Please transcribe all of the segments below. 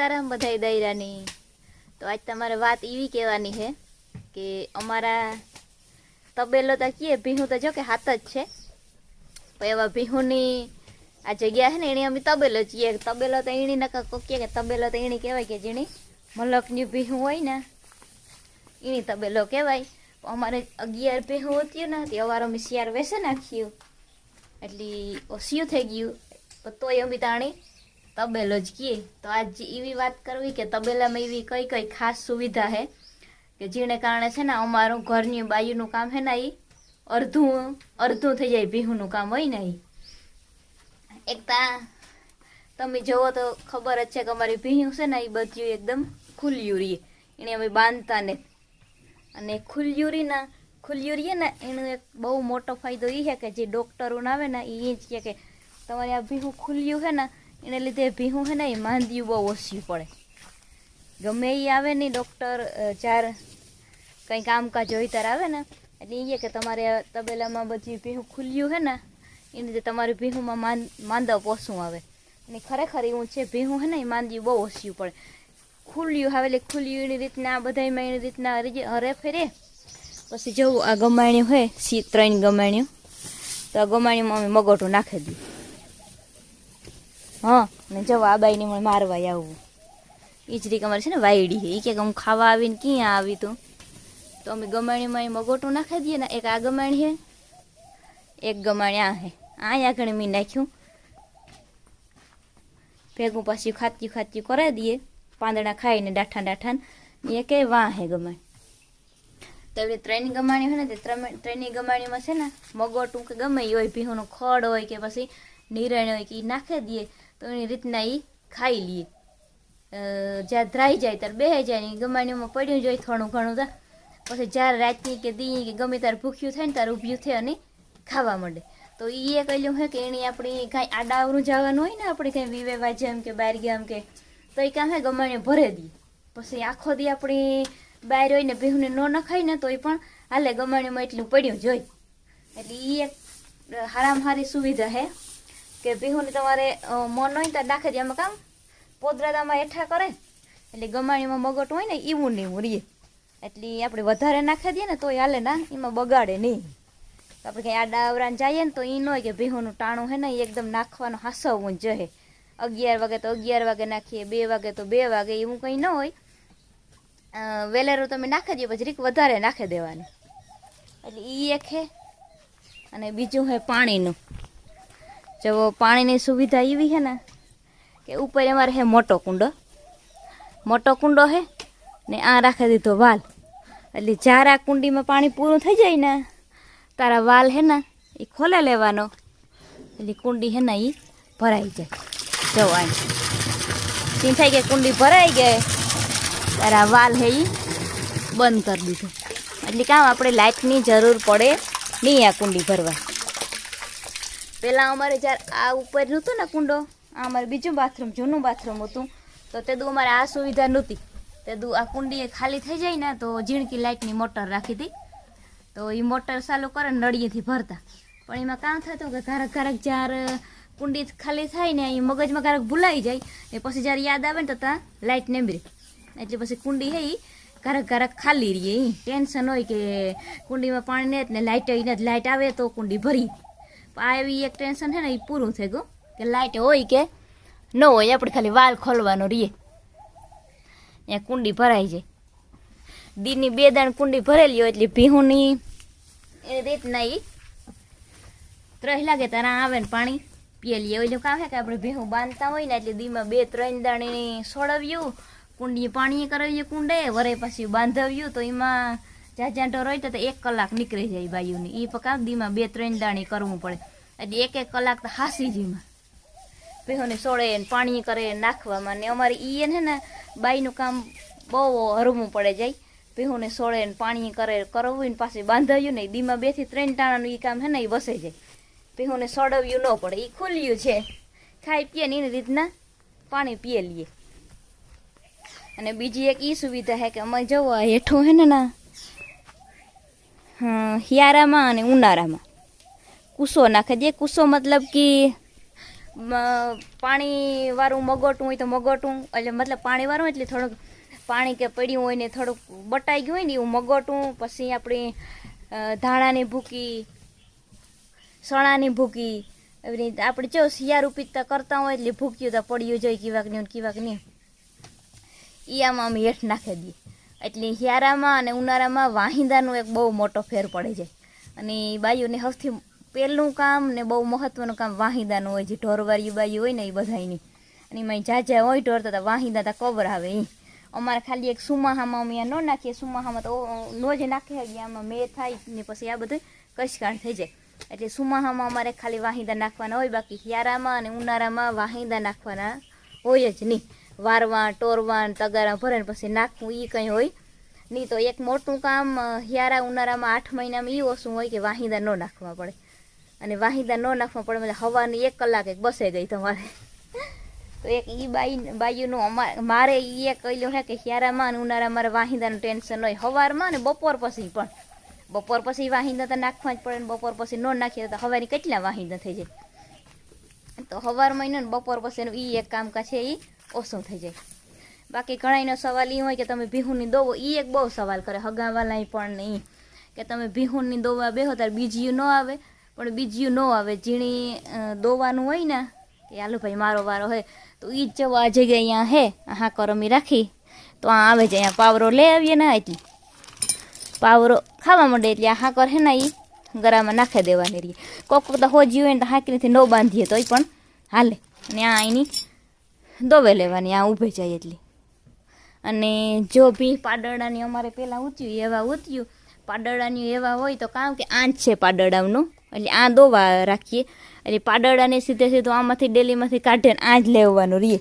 સીતારામ બધાય દાયરાની. તો આજ તમારે વાત એવી કહેવાની છે કે અમારા તબેલો તો કીએ, ભીહું તો જો કે હાથ જ છે. પણ એવા ભીહુની આ જગ્યા છે ને એની અમે તબેલો છીએ. તબેલો તો એણી નકા કોકીએ કે તબેલો તો એણી કહેવાય કે જેની મલકની ભીહું હોય ને એની તબેલો કહેવાય. અમારે અગિયાર ભીહું હતું ને તે અવાર અમે શિયાર વેસે નાખ્યું. એટલે ઓસિયું થઈ ગયું. તો તોય અમે તાણી તબેલો જ કીએ. તો આજ એવી વાત કરવી કે તબેલામાં એવી કઈ કઈ ખાસ સુવિધા છે કે જેને કારણે છે ને અમારું ઘરની બાયુનું કામ છે ને એ અડધું અડધું થઈ જાય, ભીહુંનું કામ હોય ને એ એક તા, તમે જોવો તો ખબર જ છે કે અમારી ભીહું છે ને એ બધું એકદમ ખુલ્યું રહીએ એને અમે બાંધતા ને. અને ખુલ્યું રી ના ખુલ્યું રહીએ ને એનો એક બહુ મોટો ફાયદો એ છે કે જે ડૉક્ટરો આવે ને એ જ કહે કે તમારે આ ભીહું ખુલ્યું છે ને એને લીધે ભીહું છે ને એ માંદ્યું બહુ ઓછું પડે. ગમે એ આવે ને ડૉક્ટર ચાર કંઈ કામકાજ ત્યારે આવે ને, એટલે એ કે તમારે તબેલામાં બધી ભીહું ખુલ્યું છે ને એને લીધે તમારી ભીહુંમાં માંદ, માંદા પોસું આવે. અને ખરેખર એવું છે, ભીહું છે ને એ માંદી બહુ ઓછું પડે. ખુલ્યું આવે એટલે ખુલ્યું એની રીતના બધામાં એની રીતના હરી- ફેરે. પછી જવું આ ગમાણ્યું હોય સી ત્રણ ગમાણ્યું. તો આ ગમાણીમાં અમે મગોટું નાખી દઈએ હા. ને જવું આ બાઈને મને મારવા આવવું એ જ રીત અમારે છે ને વાયડી એ ક્યાંક હું ખાવા આવીને ક્યાં આવી તું? તો અમે ગમાણીમાં મગોટું નાખી દઈએ ને, એક આ ગમાણી છે, એક ગમાણી આ હે આ આગળ મેં નાખ્યું. ભેગું પાછું ખાત્યું ખાત્યું કરાવી દઈએ. પાંદડા ખાઈને ડાઠા ડાઠા એ કે વાહ હે ગમાણી. તો એવી ત્રણની ગમાણી હોય ને, તે ત્રણની ગમાણીમાં છે ને, મગોટું કે ગમે એ હોય ભીહોનું ખડ હોય કે પછી નિરણ હોય કે એ નાખી દઈએ. તો એની રીતના એ ખાઈ લઈએ જ્યાં ધ્રાઈ જાય ત્યારે બે જાય ને ગમાણીમાં પડ્યું જોઈએ થોડું ઘણું તો. પછી જ્યારે રાતની કે દી કે ગમે ત્યારે ભૂખ્યું થાય ને ત્યારે ઊભ્યું થાય અને ખાવા માંડે. તો એ એ કહ્યું હે કે એની આપણી કાંઈ આડાવરું જવાનું હોય ને આપણે કંઈ વિવેવા જેમ કે બહાર ગયા એમ કે, તો એ કાંઈ હે ગમાણીએ ભરે દઈએ પછી આખો દી આપણી બહાર હોય ને બેહુને ન નખાય ને તો એ પણ હાલે ગમાણીમાં એટલું પડ્યું જોઈ એટલે એ એક હારામાં હારી સુવિધા છે કે ભીહુને તમારે મન હોય ત્યાં તો નાખી આમાં કામ? પોદરાદામાં એઠા કરે. એટલે ગમાણીમાં મગટ હોય ને એવું નહીં રીએ એટલે આપણે વધારે નાખી દઈએ ને, તોય હાલે ના, એમાં બગાડે નહીં. તો આપણે કંઈ આડા ડાવરાને જઈએ ને, તો એ ન હોય કે ભીહોનું ટાણું હે ને એ એકદમ નાખવાનું હાસવવું જહે. અગિયાર વાગે તો અગિયાર વાગે નાખીએ, બે વાગે તો બે વાગે, એવું કંઈ ન હોય. વેલેરું તમે નાખી દઈએ પછી રીક વધારે નાખી દેવાની. એટલે એ એક હે, અને બીજું છે પાણીનું. જો પાણીની સુવિધા એવી છે ને કે ઉપર અમારે છે મોટો કુંડો. મોટો કુંડો છે ને આ રાખી દીધો વાલ. એટલે જ્યારે આ કુંડીમાં પાણી પૂરું થઈ જાય ને, તારા વાલ હે ને એ ખોલે લેવાનો. એટલે કુંડી હે ને એ ભરાઈ જાય. જવાની થાય કે કુંડી ભરાઈ ગઈ, તારા વાલ હે એ બંધ કરી દીધો. એટલે કામ આપણે લાઇટની જરૂર પડે નહીં આ કુંડી ભરવા. પહેલાં અમારે જ્યારે આ ઉપર નહોતું ને કુંડો, આ અમારે બીજું બાથરૂમ, જૂનું બાથરૂમ હતું. તો તે દુ અમારે આ સુવિધા નહોતી. તે દુ આ કુંડી ખાલી થઈ જાય ને, તો ઝીણકી લાઇટની મોટર રાખી હતી તો એ મોટર ચાલુ કરે નળીએથી ભરતા. પણ એમાં કામ થતું કે ક્યારેક ક્યારેક જ્યારે કુંડી ખાલી થાય ને એ મગજમાં ક્યારેક ભૂલાઈ જાય ને પછી જ્યારે યાદ આવે ને, તો ત્યાં લાઇટ નેમરી. એટલે પછી કુંડી હે ઘરક ઘરક ખાલી રહીએ ટેન્શન હોય કે કુંડીમાં પાણી ને લાઇટ હોય ને જ લાઇટ આવે તો કુંડી ભરી. આ એક ટેન્શન છે ને, એ પૂરું થઈ ગયું. કે લાઇટ હોય કે ન હોય, આપણે ખાલી વાલ ખોલવાનો રહીએ. ત્યાં કુંડી ભરાઈ જાય દીની બે દાણ કુંડી ભરેલી હોય એટલે ભીહુની એ રીતના એ ત્રહ લાગે તારા આવે ને પાણી. પીએ લઈએ કામ છે કે આપણે ભીહું બાંધતા હોય ને, એટલે દીમાં બે ત્રણ દાણી સોળવ્યું કુંડી પાણી કરાવીએ કુંડે, વરે પછી બાંધવ્યું, તો એમાં જ્યાં જ્યાં ઢોર હોય તો એક કલાક નીકળી જાય બાયુની. એ પકા દીમાં બે ત્રણ દાણી કરવું પડે. એટલે એક એક કલાક તો હાસી જીમાં ભીહોને સોળે ને પાણી કરે નાખવામાં ને અમારે એ છે ને બાઈનું કામ બહુ હરવું પડે જાય. ભીહોને સોળે ને પાણી કરે કરવું ને પાછી બાંધાયું ને દીમાં બેથી ત્રણ ટાણાનું એ કામ છે ને એ વસે જાય. ભીહોને સોડવ્યું ન પડે એ ખુલ્યું છે. ખાઈ પીએ ને એની રીતના પાણી પીએ લઈએ અને બીજી એક એ સુવિધા છે કે અમે જવું હેઠું હે ને ના હિયારામાં અને ઉનાળામાં. કૂસો નાખે. દે કૂસો મતલબ કે પાણીવાળું મગોટું હોય તો મગોટું, એટલે મતલબ પાણીવાળું એટલે થોડુંક પાણી કે પડ્યું હોય ને થોડુંક બટાઈ ગયું હોય ને એવું મગોટું, પછી આપણી ધાણાની ભૂકી, સણાની ભૂકી, એવી રીતે. આપણે જો શિયાળું પીતા કરતા હોય એટલે ભૂક્યું તો પડ્યું જોઈએ કીવાક ને કીવાક નહીં એ આમાં અમે હેઠ નાખી દઈએ. એટલે હિયારામાં અને ઉનાળામાં વાહિંદાનો એક બહુ મોટો ફેર પડે છે. અને એ બાયુને સૌથી પહેલું કામ ને બહુ મહત્વનું કામ વાહિંદાનું હોય જે ઢોરવાળી બાયું હોય ને એ બધાની અને એમાં જાજા હોય ઢોર તો વાહિંદા તો કવર આવે એ અમારે ખાલી એક સુમાહામાં અમે ન નાખીએ, સુમાહામાં તો નો જ નાખીએ ગયા આમાં મેં થાય ને પછી આ બધું કશકાળ થઈ જાય. એટલે સુમાહામાં અમારે ખાલી વાહિંદા નાખવાના હોય, બાકી હિયારામાં અને ઉનાળામાં વાહિંદા નાખવાના હોય જ નહીં. વારવા, ટોરવા, તગારા ભરે પછી નાખવું એ કંઈ હોય. નહીં તો એક મોટું કામ હિયારા ઉનાળામાં આઠ મહિનામાં એ ઓછું હોય કે વાહિંદા ન નાખવા પડે. અને વાહિંદા ન નાખવા પડે એટલે હવાની એક કલાક એક બસે ગઈ તમારે. તો એક એ બાઈ બાઈનું અમારે મારે એ એક કહ્યું છે કે હિયારામાં અને ઉનાળામાં મારે વાહિંદાનું ટેન્શન હોય. હવારમાં ને બપોર પછી પણ. બપોર પછી વાહિંદા તો નાખવા જ પડે ને બપોર પછી ન નાખીએ તો હવાની કેટલા વાહિંદા થઈ જાય? તો સવારમાં ને બપોર પછીનું એ એક કામકાજ છે એ ઓછું થઈ જાય. બાકી ઘણાયનો સવાલ એ હોય કે તમે ભીહુની દોવો એ એક બહુ સવાલ કરે, હગાવાલાય પણ નહીં. કે તમે ભીહુની દોવા બેહો ત્યારે બીજીયું ન આવે, પણ બીજીયું ન આવે. ઝીણી દોવાનું હોય ને, કે હાલો ભાઈ મારો વારો હોય તો એ જ જવા. આ જગ્યાએ અહીંયા હે હા કરમી રાખી, તો આ આવે છે, અહીંયા પાવરો લઈ આવીએ ને એટલી પાવરો ખાવા માંડે એટલે આ હાકર હે ને એ ગરામાં નાખી દેવાની રહી કોક તો હોજી હોય ને તો હાકરીથી ન બાંધીએ તોય પણ. હાલે, ને આ એની દોવે લેવાની, આ ઊભે જાય એટલી. અને જો ભી પાડરડાની અમારે પહેલાં ઉત્યું એવા ઉત્યું પાડરડાની એવા હોય તો કામ કે આંચ છે પાડરડાનું. એટલે આ દોવા રાખીએ. એટલે પાડરડાને સીધે સીધું આમાંથી ડેલીમાંથી કાઢે ને આ જ લેવાનું રહીએ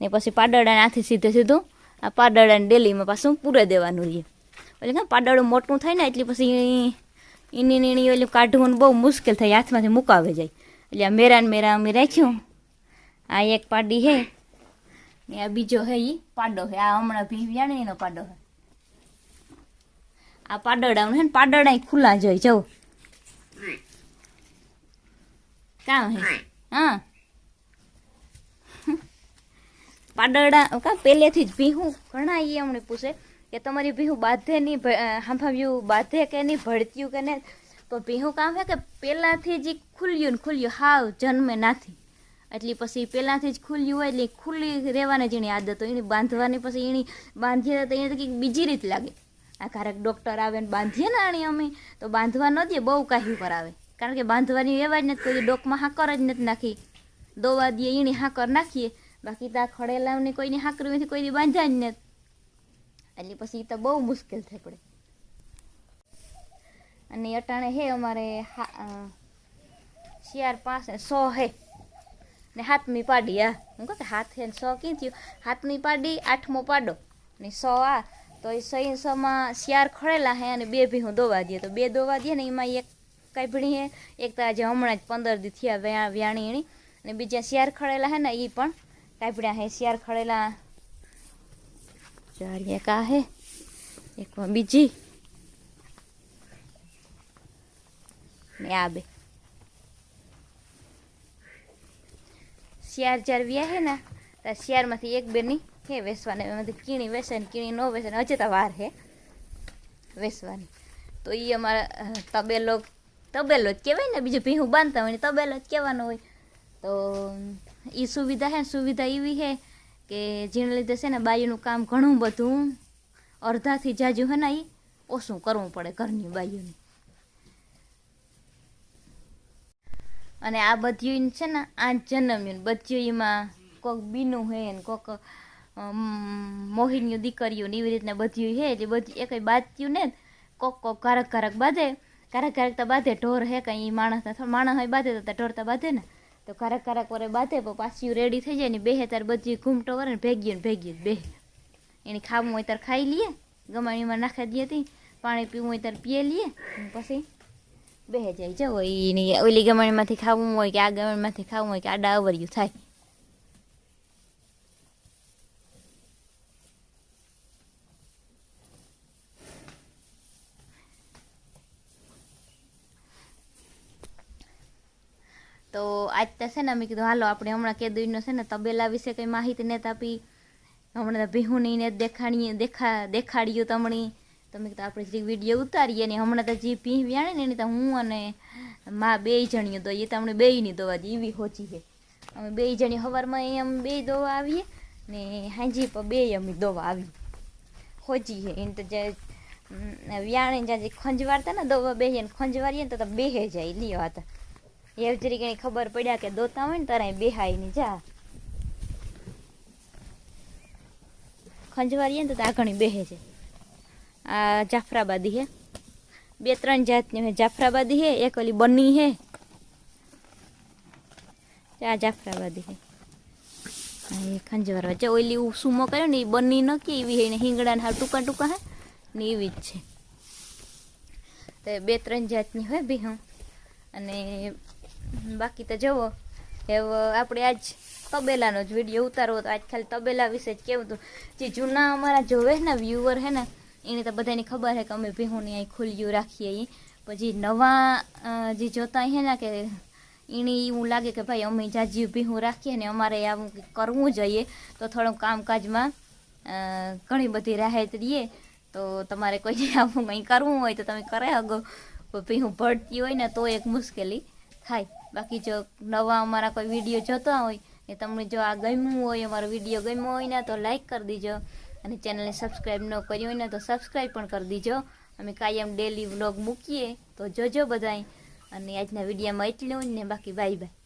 ને પછી પાડરડાને આથી સીધે સીધું આ પાડરડાને ડેલીમાં પાછું પૂરે દેવાનું રહીએ એટલે કાં પાડરડું મોટું થાય ને એટલે પછી એની નીણી એટલે કાઢવું બહુ મુશ્કેલ થાય, હાથમાંથી મુકાવે જાય. એટલે આ મેરા ને મેરા અમે રાખ્યું. આ એક પાડી હે. ને આ બીજો હે ઈ પાડો હે. આ હમણાં ભી એનો પાડો હે. આ પાડડાનું હે ને પાડડા ખુલ્લા જોઈ જવું કામ હે? હા. પાડડા કા પહેલેથી જ ભીહું? ઘણા ઈ અમને પૂછે કે તમારી ભીહું બાંધે નહીં હાંફાવ્યું બાંધે કે નહીં ભળત્યું કે નહીં? તો ભીહું કામ હે કે પહેલાંથી જ ખુલ્યું ને ખુલ્યું, હાવ જન્મે નાથી. એટલે પછી પહેલાંથી જ ખુલ્લી હોય એટલે ખુલ્લી રહેવાની જેની આદત હોય. એને બાંધવાની પછી એની બાંધીએ તો એને તો કંઈક બીજી રીત લાગે. આ ક્યારેક ડૉક્ટર આવે ને બાંધીએ ને આણી અમે, તો બાંધવા ન દે બહુ કાહી આવે. કારણ કે બાંધવાની એવા જ નથી, કોઈ ડોકમાં હાકર જ નથી નાખી. દોવા દઈએ, એની હાકર નાખીએ. બાકી તો આ કોઈની કોઈની નથી કોઈની બાંધ્યા જ નથી. એટલે પછી તો બહુ મુશ્કેલ થઈ પડે. અને અટાણે હે અમારે હા શિયાર પાસે સો હે. ને હાથમી પાડી આ હું કહું કે હાથ હે સો ક્યાં થયું હાથમી પાડી, આઠમો પાડો. ને સો આ. તો એ સહી સોમાં શિયાર ખડેલા હે અને બે ભી હું દોવા દઈએ તો બે દોવા દઈએ ને એમાં એક કાંઈ હે. એક તો આજે હમણાં જ પંદર દી થયા વ્યા વ્યાણી એણી અને બીજા શિયાર ખડેલા હે ને એ પણ કાપડ્યા હે. શિયાર ખડેલા ચાર એક આ હે. એક બીજી. ને આ બે. શિયાર ચાર વ્યા હે ને તો શિયારમાંથી એક બેની હે વેસવાને એમાંથી કીણી વેસે ને, કીણી ન વેસે ને, હજે વાર હે વેસવાની. તો એ અમારા તબેલો તબેલો જ કહેવાય ને, બીજું ભીહું બાંધતા હોય ને, તબેલો જ કહેવાનો હોય. તો એ સુવિધા હે સુવિધા એવી હે કે જેને લીધે છે ને, બાયુનું કામ ઘણું બધું અડધાથી જાજુ હે ને એ ઓછું કરવું પડે ઘરની બાયુને. અને આ બધું છે ને, આ જન્મ્યું બધું એમાં કોક બીનું હે ને કોક મોહિનીઓ દીકરીઓ ને એવી રીતના બધું હે, એટલે બધી એ કંઈ બાંધ્યું ને કોક કોક કારક કારક બાંધે. કારક કારક તો બાંધે, ઢોર હે કંઈ માણસ માણસ હોય બાંધે તો ઢોર તો બાંધે ને. તો કારક કારક વરે બાંધે, પણ પાછી રેડી થઈ જાય ને બે ત્યારે બધી ઘૂમટો વરે ને ભેગી ને ભેગી બે એની ખાવું હોય ત્યારે ખાઈ લઈએ ગમાણીમાં નાખી દઈએ હતી, પાણી પીવું હોય ત્યારે પીએ લઈએ પછી બેહે જાય જવો એની ઓલી ગમણમાંથી ખાવું હોય કે આ ગમણમાંથી ખાવું હોય કે આડા અવર્યું થાય. તો આજ તો છે ને મેં કીધું, હાલો, આપણે હમણાં કેદુઈનો છે ને તબેલા વિશે કંઈ માહિતી નથી આપી હમણાં ભીહુની ને દેખાડીએ દેખા, દેખાડ્યું તમણી તો મેં કીધું આપણે જે વીડિયો ઉતારીએ ને હમણાં તો જે પી વ્યાણે ને એની તો હું અને મા બે જણીઓ એ તો આપણે બેયની દવા એવી હોચી છે. અમે બે જણી સવારમાં એ અમે બે દોવા આવીએ ને હાંજી પર બે અમે દોવા આવી. હોચી છે. એને તો જે વ્યાણે જ્યાં જે ખંજવારતા ને દોવા બે ને ખંજવારીએ ને તો તો બેહે જાય. લ્યો હતા એ જરી કઈ ખબર પડ્યા કે દોતા હોય ને તારા બેહાય ને જા. ખંજવારીએ ને તો આ ઘણી બેહે છે. આ જાફરાબાદી હે. બે ત્રણ જાતની હે જાફરાબાદી હે એક ઓલી બની હે. આ જાફરાબાદી હે. હા, એ ખંજવાર. વચ્ચે ઓલી સુમો કર્યો ને એ બની ન કે એવી હે ને હિંગડા ને હાવ ટૂંકા ટૂંકા હે. ને એવી જ છે. તો બે ત્રણ જાતની હોય બી હું. અને બાકી તો જુઓ એવો આપણે આજ તબેલાનો જ વીડિયો ઉતારવો તો આજ ખાલી તબેલા વિશે જ કેવું હતું. જે જૂના અમારા જોવે ને વ્યુઅર હે ને એને તો બધાને ખબર છે કે અમે ભીહોની અહીં ખુલ્યું રાખીએ એ પછી નવા જે જોતા હે ને કે એને એવું લાગે કે ભાઈ અમે જાજી ભીહું રાખીએ ને અમારે આવું કરવું જોઈએ, તો થોડું કામકાજમાં ઘણી બધી રાહત રહીએ તો તમારે કોઈ આવું કંઈ કરવું હોય તો તમે કરે અગો ભીહું ભળતી હોય ને તો એક મુશ્કેલી થાય. બાકી જો નવા અમારા કોઈ વીડિયો જોતા હોય એ તમને જો આ ગમ્યું હોય, અમારો વીડિયો ગમ્યો હોય ને તો લાઈક કરી દીજો. અને ચેનલને સબસ્ક્રાઈબ ન કરી હોય ને તો સબસ્ક્રાઈબ પણ કરી દીજો. અમે કાયમ ડેલી વ્લોગ મૂકીએ. તો જોજો બધાય. અને આજના વિડીયોમાં એટલું જ ને બાકી બાય બાય